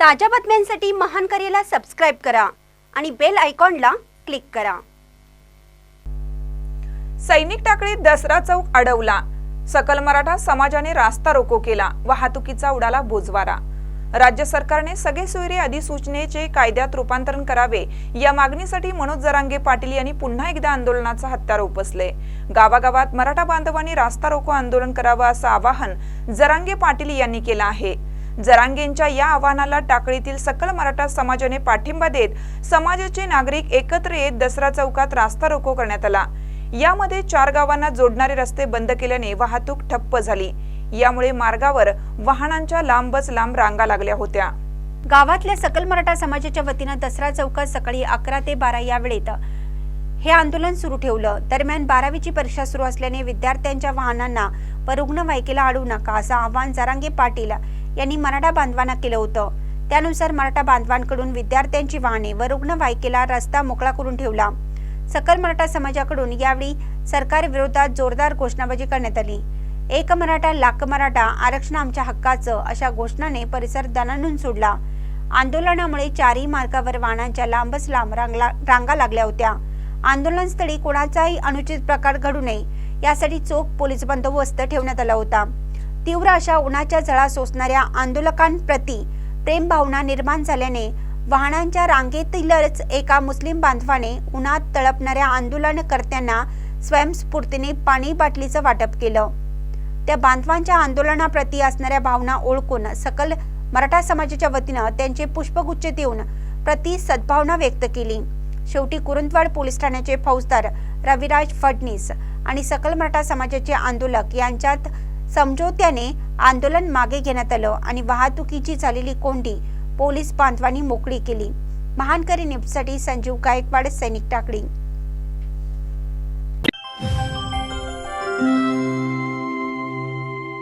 ताज्या बातम्यांसाठी महान करेला सबस्क्राईब करा आणि बेल आयकॉनला क्लिक करा. सैनिक टाकळीत दसरा चौक अडवला. सकल मराठा समाजाने रास्ता रोको केला वाहतुकीचा उडाला बोजवारा. राज्य सरकारने सगळे सोयरे अधिसूचनेचे कायद्यात रूपांतरण करावे या मागणीसाठी मनोज जरांगे पाटील यांनी पुन्हा एकदा आंदोलनाचा हत्यार उपसले. गावागावात मराठा बांधवांनी रास्ता रोको आंदोलन करावं असं आवाहन जरांगे पाटील यांनी केलं आहे. जरांगेंच्या या आव्हानाला टाकळीतील सकल मराठा समाजाने पाठिंबा देत समाजाचे नागरिक एकत्र येत दसरा चौकात रास्ता रोको करण्यात आला. यामध्ये चार गावांना जोडणारे रस्ते बंद केल्याने वाहतूक ठप्प झाली. यामुळे मार्गावर वाहनांच्या लांबच लांब रांगा लागल्या होत्या. गावातल्या सकल मराठा समाजाच्या वतीनं दसरा चौकात सकाळी अकरा ते बारा या वेळेत हे आंदोलन सुरू ठेवलं. दरम्यान बारावीची परीक्षा सुरू असल्याने विद्यार्थ्यांच्या वाहनांना व रुग्णवाहिकेला अडवू नका असं आवाहन जरांगे पाटील यांनी मराठा बांधवांना केलं होतं. त्यानुसार मराठा बांधवांकडून विद्यार्थ्यांची वाहने व रुग्णवाहिकेला रस्ता मोकळा करून ठेवला. सकल मराठा समाजाकडून यावेळी सरकार विरोधात जोरदार घोषणाबाजी करण्यात आली. एक मराठा लाख मराठा आरक्षण आमच्या हक्काचं अशा घोषणाने परिसर दणानून सोडला. आंदोलनामुळे चारही मार्गावर वाहनांच्या लांबच लांब रांगला रांगा लागल्या होत्या. आंदोलनस्थळी कोणाचाही अनुचित प्रकार घडू नये यासाठी चोख पोलीस बंदोबस्त ठेवण्यात आला होता. तीव्र अशा उन्हाच्या झळा सोसणाऱ्या आंदोलकांप्रती प्रेमभावना निर्माण झाल्याने वाहनांच्या रांगेतीलच एका मुस्लिम बांधवाने उन्हात तळपणाऱ्या आंदोलनकर्त्यांना स्वयंस्फूर्तीने पाणी बाटलीचं वाटप केलं. त्या बांधवांच्या आंदोलनाप्रती असणाऱ्या भावना ओळखून सकल मराठा समाजाच्या वतीनं त्यांचे पुष्पगुच्छ देऊन प्रति सद्भावना व्यक्त केली. शेवटी कुरुंदवाड पोलीस ठाण्याचे फौजदार रविराज फडणीस आणि सकल मराठा समाजाचे आंदोलक यांच्यात समझोत्याने आंदोलन मागे घेण्यात आलं आणि वाहतुकीची झालेली कोंडी पोलीस बांधवांनी मोकळी केली. महानकरी निपसाठी संजीव गायकवाड सैनिक टाकडी